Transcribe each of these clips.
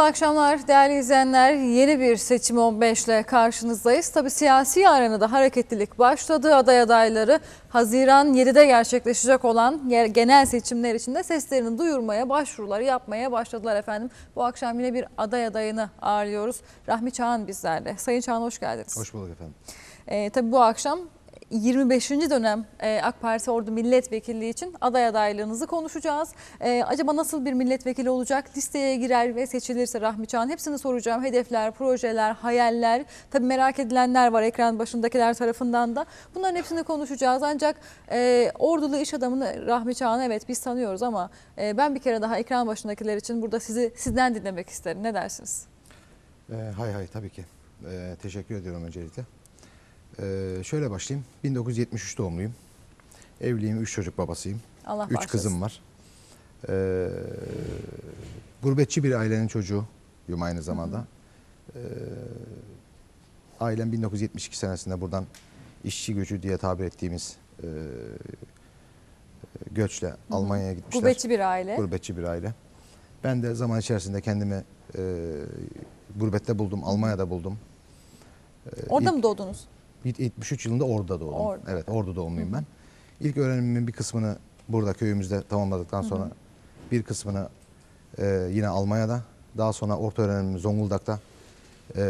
Mutlu akşamlar değerli izleyenler. Yeni bir seçim 15 ile karşınızdayız. Tabi siyasi arenada hareketlilik başladı. Aday adayları Haziran 7'de gerçekleşecek olan genel seçimler için de seslerini duyurmaya, başvuruları yapmaya başladılar efendim. Bu akşam yine bir aday adayını ağırlıyoruz. Rahmi Çağan bizlerle. Sayın Çağan hoş geldiniz. Hoş bulduk efendim. Ee, tabii bu akşam 25. dönem e, AK Parti Ordu Milletvekilliği için aday adaylığınızı konuşacağız. E, acaba nasıl bir milletvekili olacak? Listeye girer ve seçilirse Rahmi Çağan hepsini soracağım. Hedefler, projeler, hayaller, tabii merak edilenler var ekran başındakiler tarafından da. Bunların hepsini konuşacağız. Ancak e, ordulu iş adamını Rahmi Çağan evet biz tanıyoruz ama ben bir kere daha ekran başındakiler için burada sizi sizden dinlemek isterim. Ne dersiniz? Hay hay tabii ki. Teşekkür ediyorum öncelikle. Ee, şöyle başlayayım. 1973 doğumluyum. Evliyim, üç çocuk babasıyım. Allah Üç başlasın. kızım var. Ee, gurbetçi bir ailenin çocuğuyum aynı zamanda. Ee, ailem 1972 senesinde buradan işçi gücü diye tabir ettiğimiz e, göçle Almanya'ya gitmişler. Gurbetçi bir aile. Gurbetçi bir aile. Ben de zaman içerisinde kendimi e, gurbette buldum, Almanya'da buldum. Orada ilk, mı doğdunuz? 73 yılında orada doğdum. Orada. Evet, orada doğumluyum ben. İlk öğrenimimin bir kısmını burada köyümüzde tamamladıktan sonra Hı-hı. bir kısmını e, yine Almanya'da, daha sonra orta öğrenimimi Zonguldak'ta, e,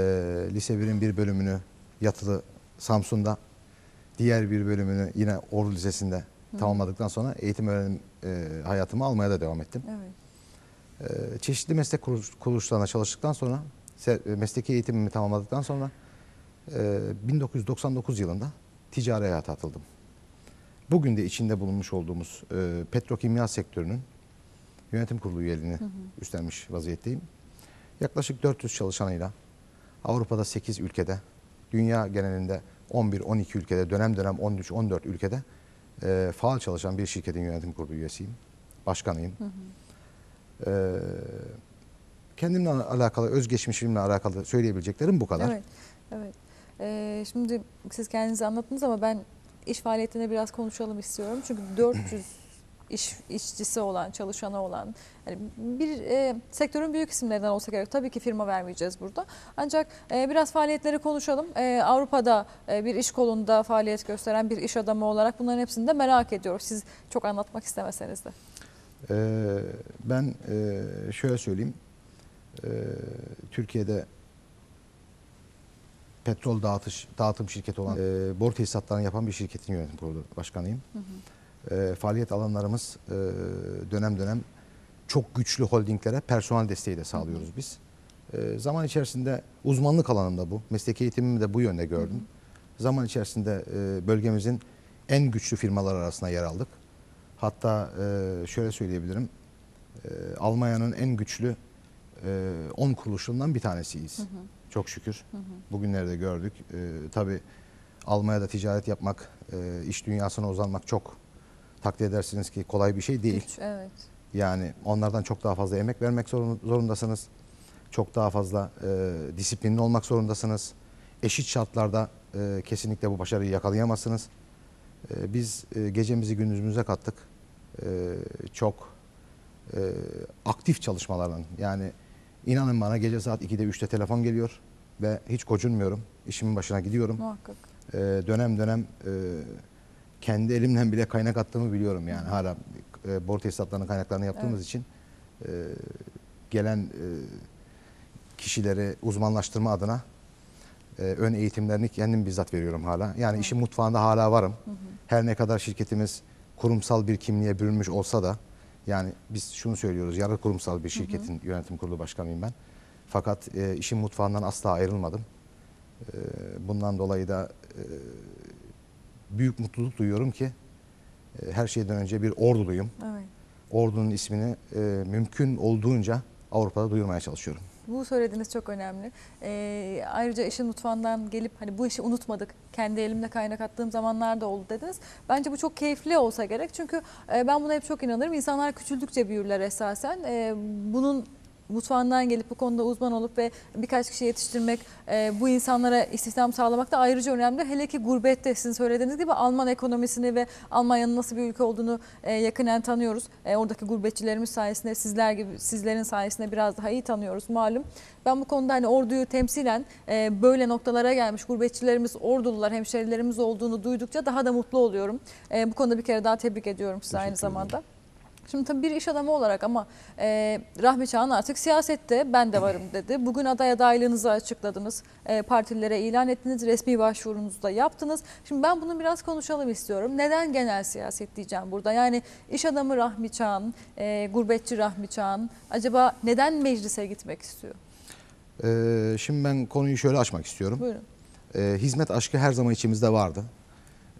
lise 1'in bir bölümünü yatılı Samsun'da, diğer bir bölümünü yine Ordu Lisesi'nde Hı-hı. tamamladıktan sonra eğitim öğrenim e, hayatımı Almanya'da devam ettim. Evet. E, çeşitli meslek kuruluşlarına çalıştıktan sonra, mesleki eğitimimi tamamladıktan sonra 1999 ee, yılında ticari hayata atıldım. Bugün de içinde bulunmuş olduğumuz e, petrokimya sektörünün yönetim kurulu üyeliğini hı hı. üstlenmiş vaziyetteyim. Yaklaşık 400 çalışanıyla Avrupa'da 8 ülkede, dünya genelinde 11-12 ülkede, dönem dönem 13-14 ülkede e, faal çalışan bir şirketin yönetim kurulu üyesiyim. Başkanıyım. Hı hı. E, kendimle alakalı, özgeçmişimle alakalı söyleyebileceklerim bu kadar. Evet, evet. Ee, şimdi siz kendinizi anlattınız ama ben iş faaliyetine biraz konuşalım istiyorum. Çünkü 400 iş işçisi olan, çalışanı olan yani bir e, sektörün büyük isimlerinden olsa gerek. Tabii ki firma vermeyeceğiz burada. Ancak e, biraz faaliyetleri konuşalım. E, Avrupa'da e, bir iş kolunda faaliyet gösteren bir iş adamı olarak bunların hepsini de merak ediyoruz. Siz çok anlatmak istemeseniz de. Ee, ben e, şöyle söyleyeyim. E, Türkiye'de petrol dağıtış dağıtım şirketi olan e, boru tesisatlarını yapan bir şirketin yönetim kurulu başkanıyım. Hı hı. E, faaliyet alanlarımız e, dönem dönem çok güçlü holdinglere personel desteği de sağlıyoruz hı hı. biz. E, zaman içerisinde uzmanlık alanımda bu. Mesleki eğitimimi de bu yönde gördüm. Hı hı. Zaman içerisinde e, bölgemizin en güçlü firmalar arasında yer aldık. Hatta e, şöyle söyleyebilirim. E, Almanya'nın en güçlü 10 e, kuruluşundan bir tanesiyiz. Hı hı. Çok şükür. Hı hı. Bugünlerde gördük. Ee, tabii Almanya'da ticaret yapmak, e, iş dünyasına uzanmak çok takdir edersiniz ki kolay bir şey değil. Güç, evet. Yani onlardan çok daha fazla emek vermek zorundasınız. Çok daha fazla e, disiplinli olmak zorundasınız. Eşit şartlarda e, kesinlikle bu başarıyı yakalayamazsınız. E, biz e, gecemizi gündüzümüze kattık. E, çok e, aktif çalışmalarla yani İnanın bana gece saat 2'de 3'te telefon geliyor ve hiç kocunmuyorum. İşimin başına gidiyorum. Muhakkak. Ee, dönem dönem e, kendi elimden bile kaynak attığımı biliyorum yani. Hı. Hala e, boru tesisatlarının kaynaklarını yaptığımız evet. için e, gelen e, kişileri uzmanlaştırma adına e, ön eğitimlerini kendim bizzat veriyorum hala. Yani Hı. işin mutfağında hala varım. Hı hı. Her ne kadar şirketimiz kurumsal bir kimliğe bürünmüş olsa da yani biz şunu söylüyoruz, yarı kurumsal bir şirketin hı hı. yönetim kurulu başkanıyım ben. Fakat e, işin mutfağından asla ayrılmadım. E, bundan dolayı da e, büyük mutluluk duyuyorum ki e, her şeyden önce bir orduluyum. Evet. Ordunun ismini e, mümkün olduğunca Avrupa'da duyurmaya çalışıyorum. Bu söylediğiniz çok önemli. Ee, ayrıca işin mutfağından gelip hani bu işi unutmadık. Kendi elimle kaynak attığım zamanlar da oldu dediniz. Bence bu çok keyifli olsa gerek. Çünkü e, ben buna hep çok inanırım. İnsanlar küçüldükçe büyürler esasen. E, bunun mutfağından gelip bu konuda uzman olup ve birkaç kişi yetiştirmek, e, bu insanlara istihdam sağlamak da ayrıca önemli. Hele ki gurbette sizin söylediğiniz gibi Alman ekonomisini ve Almanya'nın nasıl bir ülke olduğunu e, yakinen tanıyoruz. E, oradaki gurbetçilerimiz sayesinde sizler gibi sizlerin sayesinde biraz daha iyi tanıyoruz malum. Ben bu konuda hani orduyu temsilen e, böyle noktalara gelmiş gurbetçilerimiz, ordulular, hemşerilerimiz olduğunu duydukça daha da mutlu oluyorum. E, bu konuda bir kere daha tebrik ediyorum size aynı zamanda. Şimdi tabii bir iş adamı olarak ama e, Rahmi Çağan artık siyasette ben de varım dedi. Bugün aday adaylığınızı açıkladınız. E, partilere ilan ettiniz. Resmi başvurunuzu da yaptınız. Şimdi ben bunu biraz konuşalım istiyorum. Neden genel siyaset diyeceğim burada? Yani iş adamı Rahmi Çağan, e, gurbetçi Rahmi Çağan acaba neden meclise gitmek istiyor? Ee, şimdi ben konuyu şöyle açmak istiyorum. Buyurun. Ee, hizmet aşkı her zaman içimizde vardı.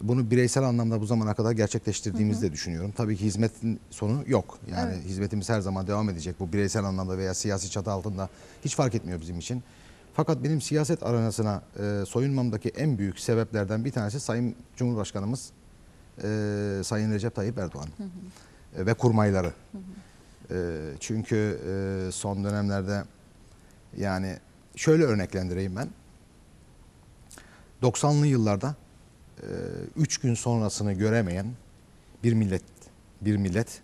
Bunu bireysel anlamda bu zamana kadar gerçekleştirdiğimizi de düşünüyorum. Tabii ki hizmetin sonu yok. Yani Evet. hizmetimiz her zaman devam edecek. Bu bireysel anlamda veya siyasi çatı altında hiç fark etmiyor bizim için. Fakat benim siyaset arenasına e, soyunmamdaki en büyük sebeplerden bir tanesi Sayın Cumhurbaşkanımız e, Sayın Recep Tayyip Erdoğan E, ve kurmayları. E, çünkü e, son dönemlerde yani şöyle örneklendireyim ben. 90'lı yıllarda 3 gün sonrasını göremeyen bir millet bir millet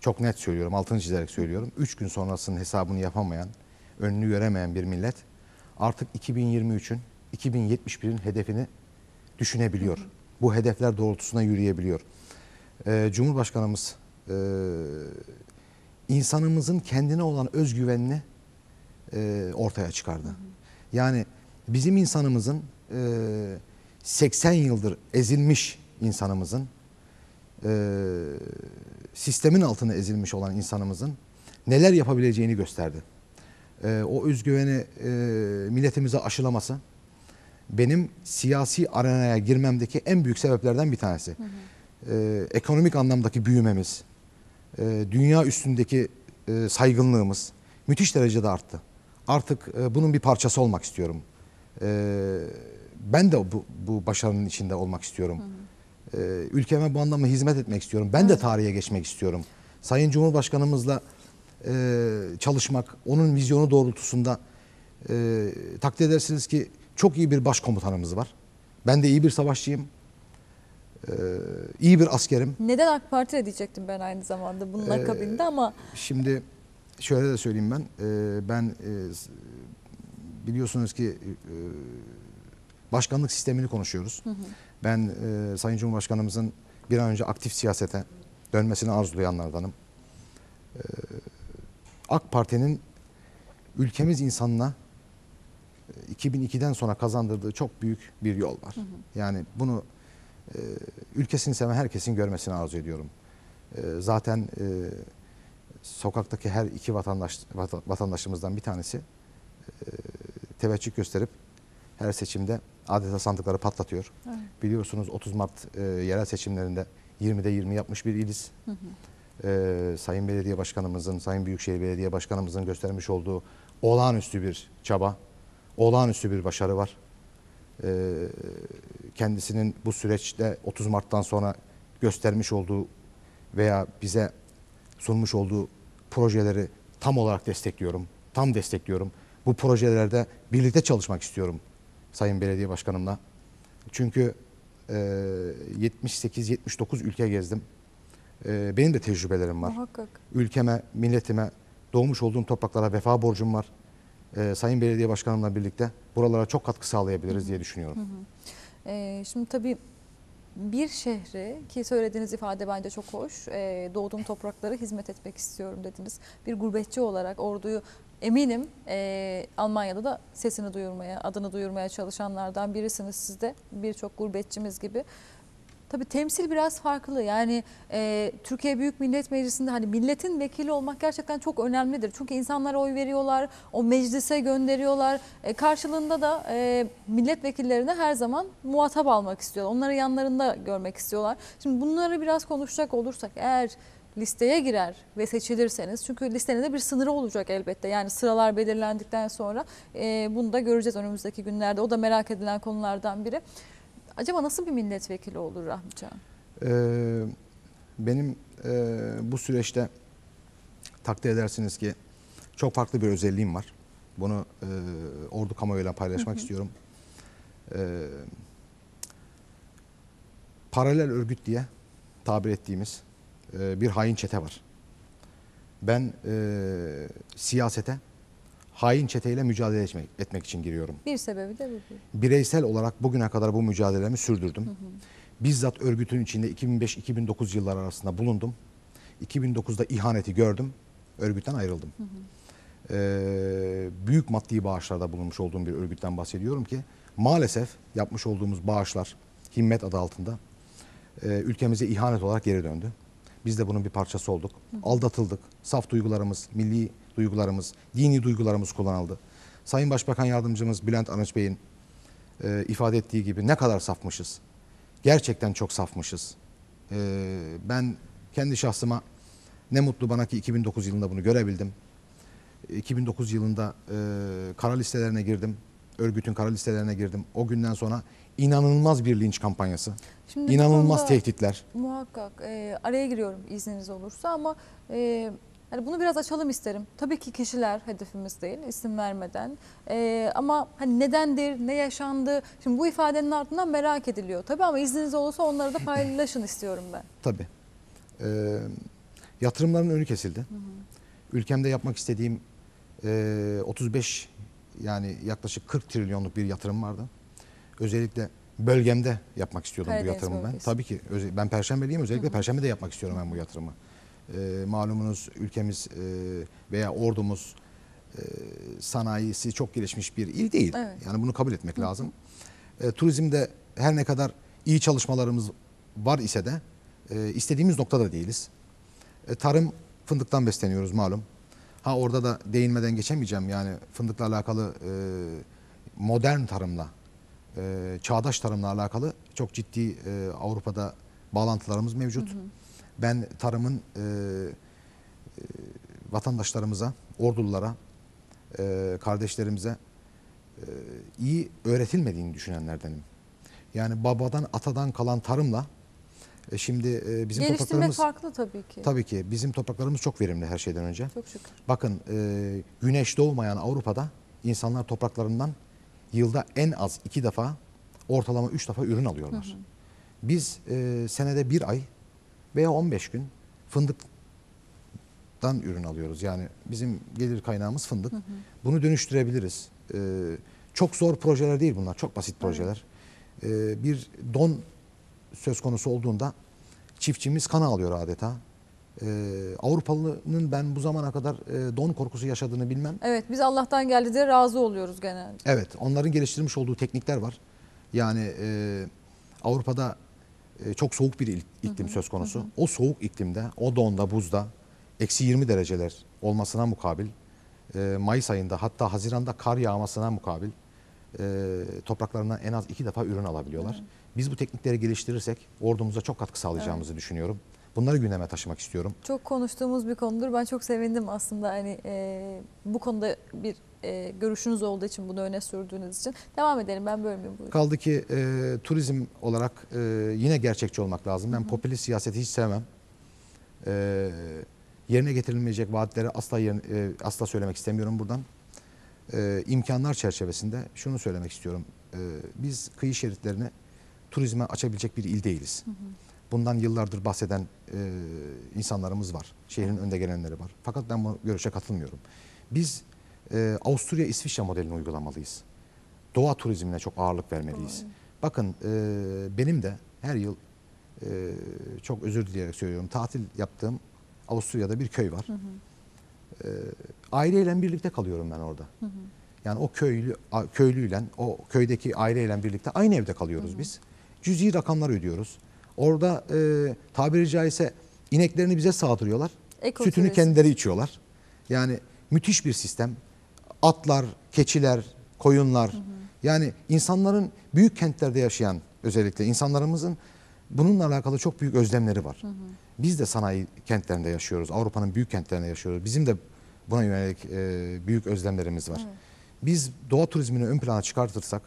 çok net söylüyorum altını çizerek söylüyorum 3 gün sonrasının hesabını yapamayan önünü göremeyen bir millet artık 2023'ün 2071'in hedefini düşünebiliyor. Bu hedefler doğrultusunda yürüyebiliyor. Ee, Cumhurbaşkanımız e, insanımızın kendine olan özgüvenini e, ortaya çıkardı. Yani bizim insanımızın e, 80 yıldır ezilmiş insanımızın e, sistemin altına ezilmiş olan insanımızın neler yapabileceğini gösterdi. E, o özgüveni e, milletimize aşılaması benim siyasi arenaya girmemdeki en büyük sebeplerden bir tanesi. E, ekonomik anlamdaki büyümemiz, e, dünya üstündeki e, saygınlığımız müthiş derecede arttı. Artık e, bunun bir parçası olmak istiyorum. E, ben de bu, bu başarının içinde olmak istiyorum. E, ülkeme bu anlamda hizmet etmek istiyorum. Ben de tarihe geçmek istiyorum. Sayın Cumhurbaşkanımızla e, çalışmak, onun vizyonu doğrultusunda e, takdir edersiniz ki çok iyi bir başkomutanımız var. Ben de iyi bir savaşçıyım. E, iyi bir askerim. Neden AK Parti diyecektim ben aynı zamanda bunun Ee, akabinde ama Şimdi şöyle de söyleyeyim ben. Ee, ben e, biliyorsunuz ki e, başkanlık sistemini konuşuyoruz. Ben e, Sayın Cumhurbaşkanımızın bir an önce aktif siyasete dönmesini arzulayanlardanım. Ee, AK Parti'nin ülkemiz insanına e, 2002'den sonra kazandırdığı çok büyük bir yol var. Yani bunu e, ülkesini seven herkesin görmesini arzu ediyorum. E, zaten e, sokaktaki her iki vatandaş vata- vatandaşımızdan bir tanesi e, teveccüh gösterip her seçimde adeta sandıkları patlatıyor. Evet. Biliyorsunuz 30 Mart e, yerel seçimlerinde 20'de 20 yapmış bir iliz. E, Sayın Belediye Başkanımızın, Sayın Büyükşehir Belediye Başkanımızın göstermiş olduğu olağanüstü bir çaba, olağanüstü bir başarı var. E, kendisinin bu süreçte 30 Mart'tan sonra göstermiş olduğu veya bize sunmuş olduğu projeleri tam olarak destekliyorum. Tam destekliyorum. Bu projelerde birlikte çalışmak istiyorum Sayın Belediye Başkanımla. Çünkü e, 78-79 ülke gezdim. E, benim de tecrübelerim var. muhakkak. Ülkeme, milletime, doğmuş olduğum topraklara vefa borcum var. E, Sayın Belediye Başkanımla birlikte buralara çok katkı sağlayabiliriz diye düşünüyorum. Ee, şimdi tabii bir şehri ki söylediğiniz ifade bence çok hoş. Ee, doğduğum topraklara hizmet etmek istiyorum dediniz. Bir gurbetçi olarak orduyu eminim e, Almanya'da da sesini duyurmaya, adını duyurmaya çalışanlardan birisiniz siz de. Birçok gurbetçimiz gibi. Tabii temsil biraz farklı. Yani e, Türkiye Büyük Millet Meclisi'nde hani milletin vekili olmak gerçekten çok önemlidir. Çünkü insanlara oy veriyorlar, o meclise gönderiyorlar. E, karşılığında da e, milletvekillerine her zaman muhatap almak istiyorlar. Onları yanlarında görmek istiyorlar. Şimdi bunları biraz konuşacak olursak eğer listeye girer ve seçilirseniz çünkü listenin de bir sınırı olacak elbette. Yani sıralar belirlendikten sonra e, bunu da göreceğiz önümüzdeki günlerde. O da merak edilen konulardan biri. Acaba nasıl bir milletvekili olur Rahmi? Ee, benim e, bu süreçte takdir edersiniz ki çok farklı bir özelliğim var. Bunu e, ordu kamuoyuyla paylaşmak istiyorum. E, paralel örgüt diye tabir ettiğimiz e, bir hain çete var. Ben e, siyasete hain çeteyle mücadele etmek, etmek için giriyorum. Bir sebebi de bu. Bireysel olarak bugüne kadar bu mücadelemi sürdürdüm. Bizzat örgütün içinde 2005-2009 yıllar arasında bulundum. 2009'da ihaneti gördüm. Örgütten ayrıldım. Ee, büyük maddi bağışlarda bulunmuş olduğum bir örgütten bahsediyorum ki maalesef yapmış olduğumuz bağışlar himmet adı altında e, ülkemize ihanet olarak geri döndü. Biz de bunun bir parçası olduk. Aldatıldık. Saf duygularımız, milli duygularımız, dini duygularımız kullanıldı. Sayın Başbakan Yardımcımız Bülent Arınç Bey'in e, ifade ettiği gibi ne kadar safmışız. Gerçekten çok safmışız. E, ben kendi şahsıma ne mutlu bana ki 2009 yılında bunu görebildim. 2009 yılında e, kara listelerine girdim. Örgütün kara listelerine girdim. O günden sonra inanılmaz bir linç kampanyası. Şimdi inanılmaz tehditler. Muhakkak e, araya giriyorum izniniz olursa ama e, hani bunu biraz açalım isterim. Tabii ki kişiler hedefimiz değil isim vermeden E, ama hani nedendir, ne yaşandı? Şimdi bu ifadenin ardından merak ediliyor tabii ama izniniz olursa onları da paylaşın istiyorum ben. Tabii. Ee, yatırımların önü kesildi. Ülkemde yapmak istediğim e, 35 yani yaklaşık 40 trilyonluk bir yatırım vardı. Özellikle bölgemde yapmak istiyordum Karadeniz bu yatırımı ben. bölgesi. Tabii ki ben Perşembeliyim özellikle Perşembe'de yapmak istiyorum ben bu yatırımı. Ee, malumunuz ülkemiz e, veya ordumuz e, sanayisi çok gelişmiş bir il değil. Evet. Yani bunu kabul etmek lazım. E, turizmde her ne kadar iyi çalışmalarımız var ise de e, istediğimiz noktada değiliz. E, tarım fındıktan besleniyoruz malum. Ha orada da değinmeden geçemeyeceğim. Yani fındıkla alakalı e, modern tarımla, e, çağdaş tarımla alakalı çok ciddi e, Avrupa'da bağlantılarımız mevcut. Ben tarımın e, e, vatandaşlarımıza, ordululara, e, kardeşlerimize e, iyi öğretilmediğini düşünenlerdenim. Yani babadan atadan kalan tarımla e, şimdi e, bizim Geliştirmek topraklarımız farklı tabii ki. tabii ki bizim topraklarımız çok verimli her şeyden önce. Çok şükür. Bakın e, güneş doğmayan Avrupa'da insanlar topraklarından yılda en az iki defa ortalama üç defa ürün alıyorlar. Biz e, senede bir ay veya 15 gün fındıktan ürün alıyoruz. Yani bizim gelir kaynağımız fındık. Bunu dönüştürebiliriz. E, çok zor projeler değil bunlar. Çok basit projeler. E, bir don söz konusu olduğunda çiftçimiz kana alıyor adeta. Ee, Avrupalı'nın ben bu zamana kadar e, don korkusu yaşadığını bilmem. Evet biz Allah'tan geldi diye razı oluyoruz genelde. Evet, onların geliştirmiş olduğu teknikler var. Yani e, Avrupa'da e, çok soğuk bir iklim söz konusu. O soğuk iklimde, o donda, buzda, eksi 20 dereceler olmasına mukabil, e, Mayıs ayında hatta Haziran'da kar yağmasına mukabil e, topraklarından en az iki defa ürün alabiliyorlar. Biz bu teknikleri geliştirirsek ordumuza çok katkı sağlayacağımızı düşünüyorum. Bunları gündeme taşımak istiyorum. Çok konuştuğumuz bir konudur. Ben çok sevindim aslında hani e, bu konuda bir e, görüşünüz olduğu için bunu öne sürdüğünüz için. Devam edelim ben bölmeyeyim buyurun. Kaldı ki e, turizm olarak e, yine gerçekçi olmak lazım. Ben popülist siyaseti hiç sevmem. E, yerine getirilmeyecek vaatleri asla yerine- e, asla söylemek istemiyorum buradan. E, imkanlar çerçevesinde şunu söylemek istiyorum. E, biz kıyı şeritlerini turizme açabilecek bir il değiliz. Bundan yıllardır bahseden e, insanlarımız var. Şehrin önde gelenleri var. Fakat ben bu görüşe katılmıyorum. Biz e, Avusturya İsviçre modelini uygulamalıyız. Doğa turizmine çok ağırlık vermeliyiz. Bakın e, benim de her yıl e, çok özür dileyerek söylüyorum tatil yaptığım Avusturya'da bir köy var. E, aileyle birlikte kalıyorum ben orada. Yani o köylü köylüyle o köydeki aileyle birlikte aynı evde kalıyoruz biz. Cüzi rakamlar ödüyoruz. Orada e, tabiri caizse ineklerini bize sağdırıyorlar. Ekoturizm. Sütünü kendileri içiyorlar. Yani müthiş bir sistem. Atlar, keçiler, koyunlar. Yani insanların büyük kentlerde yaşayan özellikle insanlarımızın bununla alakalı çok büyük özlemleri var. Biz de sanayi kentlerinde yaşıyoruz. Avrupa'nın büyük kentlerinde yaşıyoruz. Bizim de buna yönelik e, büyük özlemlerimiz var. Biz doğa turizmini ön plana çıkartırsak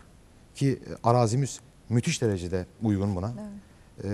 ki arazimiz müthiş derecede uygun buna. E,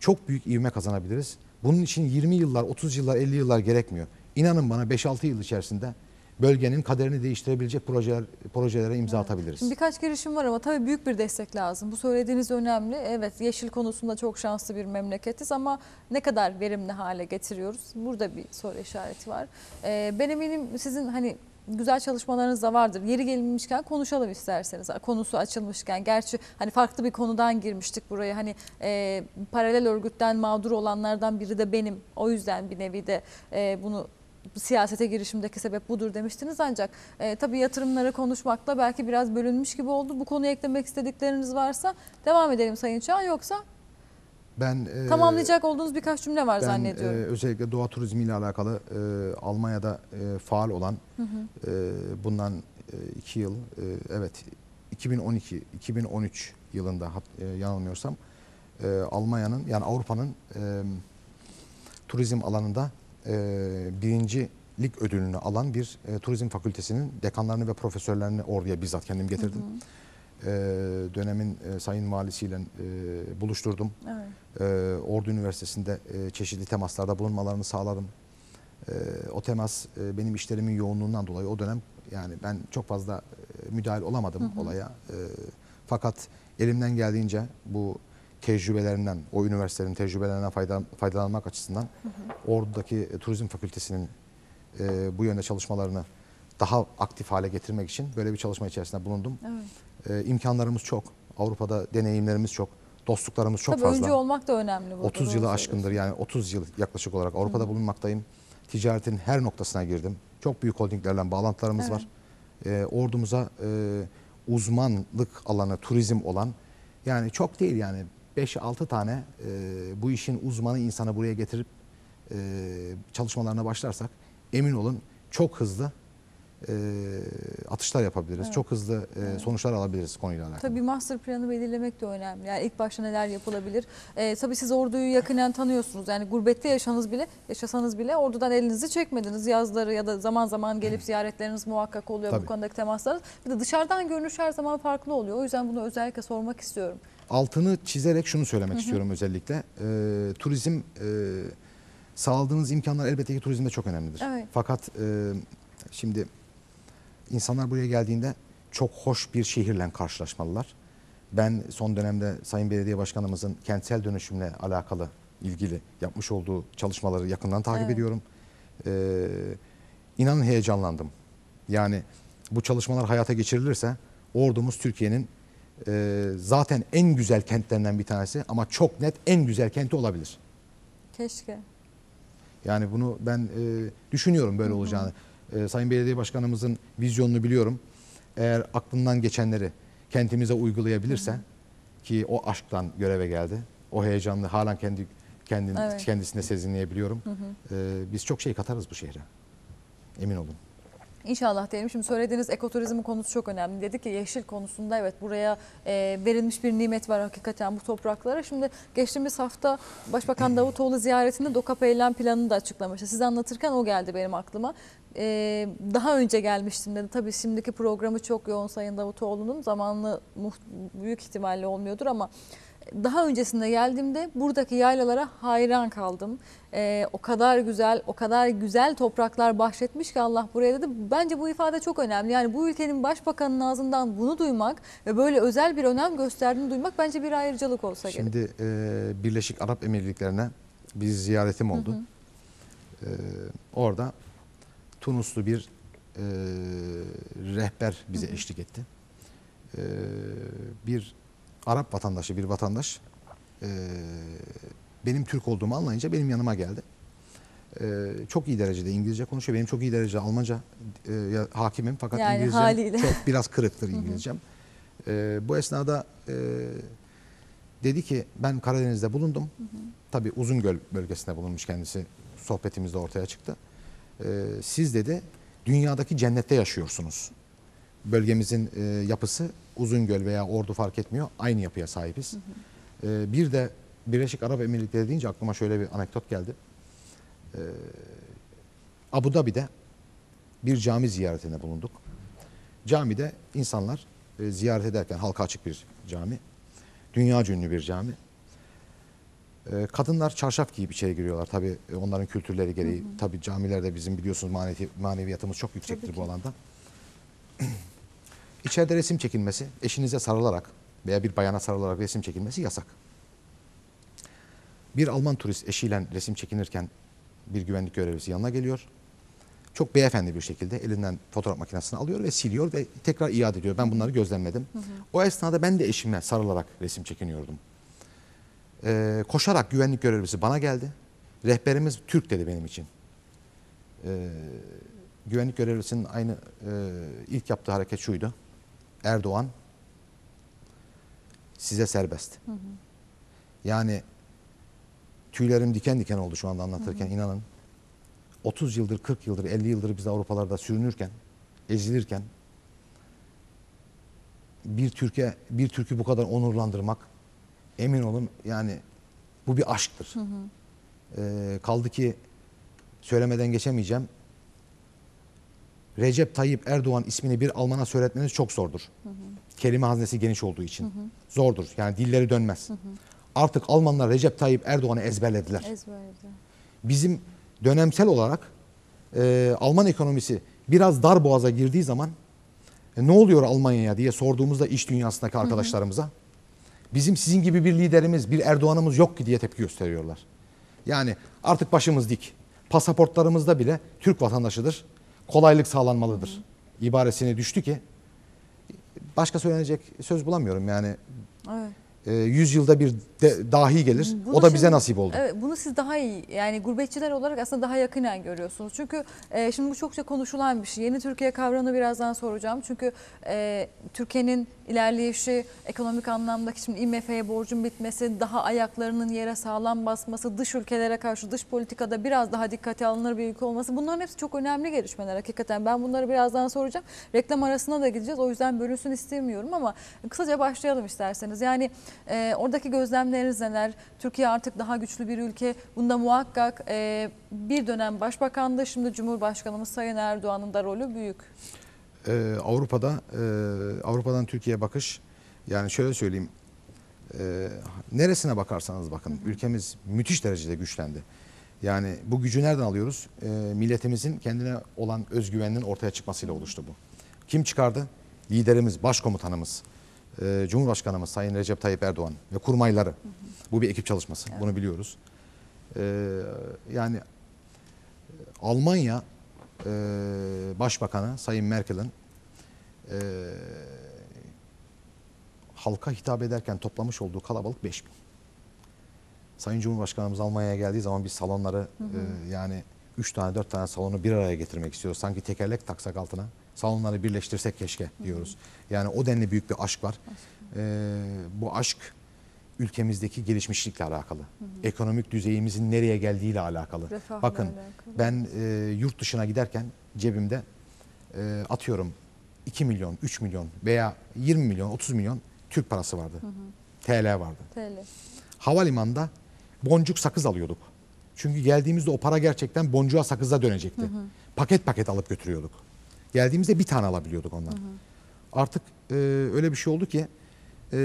çok büyük ivme kazanabiliriz. Bunun için 20 yıllar, 30 yıllar, 50 yıllar gerekmiyor. İnanın bana 5-6 yıl içerisinde bölgenin kaderini değiştirebilecek projeler projelere imza atabiliriz. Şimdi birkaç girişim var ama tabii büyük bir destek lazım. Bu söylediğiniz önemli. Evet yeşil konusunda çok şanslı bir memleketiz ama ne kadar verimli hale getiriyoruz? Burada bir soru işareti var. Ee, ben eminim sizin hani güzel çalışmalarınız da vardır. Yeri gelinmişken konuşalım isterseniz. Konusu açılmışken. Gerçi hani farklı bir konudan girmiştik buraya. Hani e, paralel örgütten mağdur olanlardan biri de benim. O yüzden bir nevi de e, bunu bu siyasete girişimdeki sebep budur demiştiniz ancak e, tabii yatırımları konuşmakla belki biraz bölünmüş gibi oldu. Bu konuya eklemek istedikleriniz varsa devam edelim Sayın Çağ yoksa Ben e, tamamlayacak olduğunuz birkaç cümle var ben, zannediyorum. e, özellikle doğa turizmi ile alakalı e, Almanya'da e, faal olan Hı hı. e, bundan e, iki yıl e, evet 2012 2013 yılında e, yanılmıyorsam e, Almanya'nın yani Avrupa'nın e, turizm alanında e, birincilik ödülünü alan bir e, turizm fakültesinin dekanlarını ve profesörlerini orduya bizzat kendim getirdim. E, dönemin e, sayın valisiyle e, buluşturdum. Evet. E, Ordu Üniversitesi'nde e, çeşitli temaslarda bulunmalarını sağladım. E, o temas e, benim işlerimin yoğunluğundan dolayı o dönem yani ben çok fazla e, müdahil olamadım Hı hı. olaya. E, fakat elimden geldiğince bu tecrübelerinden, o üniversitelerin tecrübelerinden fayda, faydalanmak açısından Ordu'daki e, turizm fakültesinin e, bu yönde çalışmalarını daha aktif hale getirmek için böyle bir çalışma içerisinde bulundum. Evet. E, imkanlarımız çok. Avrupa'da deneyimlerimiz çok. Dostluklarımız çok Tabii fazla. öncü olmak da önemli burada. 30 doğru yılı aşkındır yani 30 yıl yaklaşık olarak Avrupa'da bulunmaktayım. Ticaretin her noktasına girdim. Çok büyük holdinglerle bağlantılarımız Evet. var. Ee, ordumuza e, uzmanlık alanı turizm olan yani çok değil yani 5-6 tane e, bu işin uzmanı insanı buraya getirip e, çalışmalarına başlarsak emin olun çok hızlı e, atışlar yapabiliriz. Evet. Çok hızlı e, sonuçlar alabiliriz konuyla alakalı. Tabii master planı belirlemek de önemli. Yani ilk başta neler yapılabilir? Ee, tabii siz orduyu yakinen tanıyorsunuz. Yani gurbette yaşanız bile, yaşasanız bile ordudan elinizi çekmediniz. Yazları ya da zaman zaman gelip ziyaretleriniz muhakkak oluyor bu Tabii. konudaki temaslarınız. Bir de dışarıdan görünüş her zaman farklı oluyor. O yüzden bunu özellikle sormak istiyorum. altını çizerek şunu söylemek istiyorum özellikle. Ee, turizm e, sağladığınız imkanlar elbette ki turizmde çok önemlidir. Evet. Fakat e, şimdi insanlar buraya geldiğinde çok hoş bir şehirle karşılaşmalılar. Ben son dönemde Sayın Belediye Başkanımızın kentsel dönüşümle alakalı ilgili yapmış olduğu çalışmaları yakından takip Evet. ediyorum. Ee, inanın heyecanlandım. Yani bu çalışmalar hayata geçirilirse ordumuz Türkiye'nin e, zaten en güzel kentlerinden bir tanesi ama çok net en güzel kenti olabilir. Keşke. Yani bunu ben e, düşünüyorum böyle olacağını. E, Sayın Belediye Başkanımızın vizyonunu biliyorum. Eğer aklından geçenleri kentimize uygulayabilirse ki o aşktan göreve geldi. O heyecanlı halen kendi kendin, Evet. kendisinde sezinleyebiliyorum. E, biz çok şey katarız bu şehre. Emin olun. İnşallah diyelim. Şimdi söylediğiniz ekoturizmin konusu çok önemli. Dedik ki yeşil konusunda evet buraya e, verilmiş bir nimet var hakikaten bu topraklara. Şimdi geçtiğimiz hafta Başbakan Davutoğlu ziyaretinde DOKAP eylem planını da açıklamıştı. Siz anlatırken o geldi benim aklıma. E, daha önce gelmiştim dedi. Tabii şimdiki programı çok yoğun Sayın Davutoğlu'nun zamanlı büyük ihtimalle olmuyordur ama daha öncesinde geldiğimde buradaki yaylalara hayran kaldım. Ee, o kadar güzel, o kadar güzel topraklar bahşetmiş ki Allah buraya dedi. Bence bu ifade çok önemli. Yani bu ülkenin başbakanının ağzından bunu duymak ve böyle özel bir önem gösterdiğini duymak bence bir ayrıcalık olsa gerek. Şimdi e, Birleşik Arap Emirlikleri'ne bir ziyaretim oldu. E, orada Tunuslu bir e, rehber bize eşlik etti. E, bir Arap vatandaşı, bir vatandaş e, benim Türk olduğumu anlayınca benim yanıma geldi. E, çok iyi derecede İngilizce konuşuyor. Benim çok iyi derecede Almanca e, hakimim fakat Yani İngilizcem haliyle. çok biraz kırıktır İngilizcem. E, bu esnada e, dedi ki ben Karadeniz'de bulundum. Tabii Uzungöl bölgesinde bulunmuş kendisi. Sohbetimizde ortaya çıktı. E, siz dedi dünyadaki cennette yaşıyorsunuz. Bölgemizin e, yapısı Uzungöl veya Ordu fark etmiyor. Aynı yapıya sahibiz. E, bir de Birleşik Arap Emirlikleri deyince aklıma şöyle bir anekdot geldi. E, Abu Dhabi'de bir cami ziyaretinde bulunduk. Camide insanlar e, ziyaret ederken halka açık bir cami. Dünya ünlü bir cami. E, kadınlar çarşaf giyip içeri giriyorlar. Tabii e, onların kültürleri gereği. Tabii camilerde bizim biliyorsunuz manevi, maneviyatımız çok yüksektir bu alanda. İçeride resim çekilmesi, eşinize sarılarak veya bir bayana sarılarak resim çekilmesi yasak. Bir Alman turist eşiyle resim çekinirken bir güvenlik görevlisi yanına geliyor. Çok beyefendi bir şekilde elinden fotoğraf makinesini alıyor ve siliyor ve tekrar iade ediyor. Ben bunları gözlemledim. O esnada ben de eşime sarılarak resim çekiniyordum. Ee, koşarak güvenlik görevlisi bana geldi. Rehberimiz Türk dedi benim için. Ee, güvenlik görevlisinin aynı e, ilk yaptığı hareket şuydu. Erdoğan size serbest. Yani tüylerim diken diken oldu şu anda anlatırken inanın. 30 yıldır, 40 yıldır, 50 yıldır biz Avrupalarda sürünürken, ezilirken bir Türkiye bir Türk'ü bu kadar onurlandırmak emin olun yani bu bir aşktır. Ee, kaldı ki söylemeden geçemeyeceğim. Recep Tayyip Erdoğan ismini bir Alman'a söyletmeniz çok zordur. Kelime haznesi geniş olduğu için. Zordur. Yani dilleri dönmez. Artık Almanlar Recep Tayyip Erdoğan'ı ezberlediler Ezberledi. bizim dönemsel olarak e, Alman ekonomisi biraz dar boğaza girdiği zaman e, ne oluyor Almanya'ya diye sorduğumuzda iş dünyasındaki arkadaşlarımıza bizim sizin gibi bir liderimiz, bir Erdoğan'ımız yok ki diye tepki gösteriyorlar. Yani artık başımız dik. Pasaportlarımızda bile Türk vatandaşıdır. Kolaylık sağlanmalıdır. ibaresine düştü ki başka söylenecek söz bulamıyorum yani. Evet. E, 100 yılda bir de, dahi gelir. Bunu o da bize şimdi- nasip oldu. Evet, bunu siz daha iyi yani gurbetçiler olarak aslında daha yakinen görüyorsunuz. Çünkü e, şimdi bu çokça konuşulan bir şey. Yeni Türkiye kavramını birazdan soracağım. Çünkü e, Türkiye'nin ilerleyişi ekonomik anlamda şimdi IMF'ye borcun bitmesi, daha ayaklarının yere sağlam basması, dış ülkelere karşı dış politikada biraz daha dikkate alınır bir ülke olması bunların hepsi çok önemli gelişmeler hakikaten. Ben bunları birazdan soracağım. Reklam arasına da gideceğiz. O yüzden bölünsün istemiyorum ama kısaca başlayalım isterseniz. Yani e, oradaki gözlemleriniz neler? Türkiye artık daha güçlü bir ülke. Bunda muhakkak e, bir dönem başbakandı. Şimdi Cumhurbaşkanımız Sayın Erdoğan'ın da rolü büyük. Ee, Avrupa'da e, Avrupa'dan Türkiye'ye bakış yani şöyle söyleyeyim e, neresine bakarsanız bakın ülkemiz müthiş derecede güçlendi. Yani bu gücü nereden alıyoruz? E, milletimizin kendine olan özgüveninin ortaya çıkmasıyla oluştu bu. Kim çıkardı? Liderimiz, başkomutanımız, e, Cumhurbaşkanımız Sayın Recep Tayyip Erdoğan ve kurmayları. Bu bir ekip çalışması. Bunu biliyoruz. E, yani Almanya e, Başbakanı Sayın Merkel'in e, halka hitap ederken toplamış olduğu kalabalık 5000. Sayın Cumhurbaşkanımız Almanya'ya geldiği zaman biz salonları e, yani 3 tane 4 tane salonu bir araya getirmek istiyoruz. Sanki tekerlek taksak altına salonları birleştirsek keşke diyoruz. Yani o denli büyük bir aşk var. E, bu aşk ülkemizdeki gelişmişlikle alakalı. Ekonomik düzeyimizin nereye geldiğiyle alakalı. Refahla Bakın alakalı. ben e, yurt dışına giderken cebimde e, atıyorum 2 milyon, 3 milyon veya 20 milyon, 30 milyon Türk parası vardı. TL vardı. TL. Havalimanında boncuk sakız alıyorduk. Çünkü geldiğimizde o para gerçekten boncuğa sakıza dönecekti. Paket paket alıp götürüyorduk. Geldiğimizde bir tane alabiliyorduk ondan. Artık e, öyle bir şey oldu ki e,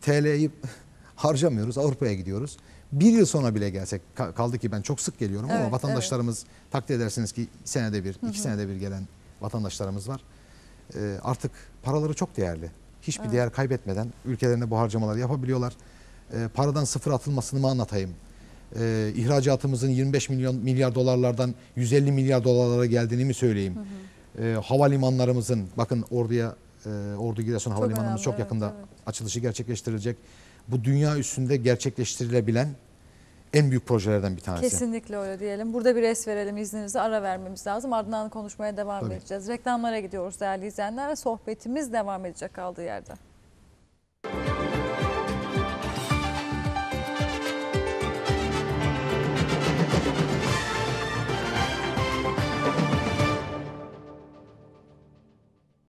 TL'yi harcamıyoruz, Avrupa'ya gidiyoruz. Bir yıl sonra bile gelsek, ka- kaldı ki ben çok sık geliyorum Evet, ama vatandaşlarımız takdir edersiniz ki senede bir, iki senede bir gelen vatandaşlarımız var. E, artık paraları çok değerli. Hiçbir değer kaybetmeden ülkelerine bu harcamaları yapabiliyorlar. E, paradan sıfır atılmasını mı anlatayım? E, ihracatımızın 25 milyon milyar dolarlardan 150 milyar dolarlara geldiğini mi söyleyeyim? E, havalimanlarımızın bakın orduya e, Ordu Giresun Havalimanımız önemli, çok yakında evet. açılışı gerçekleştirilecek. Bu dünya üstünde gerçekleştirilebilen en büyük projelerden bir tanesi. Kesinlikle öyle diyelim. Burada bir es verelim izninizle ara vermemiz lazım. Ardından konuşmaya devam Tabii. edeceğiz. Reklamlara gidiyoruz değerli izleyenler sohbetimiz devam edecek kaldığı yerden.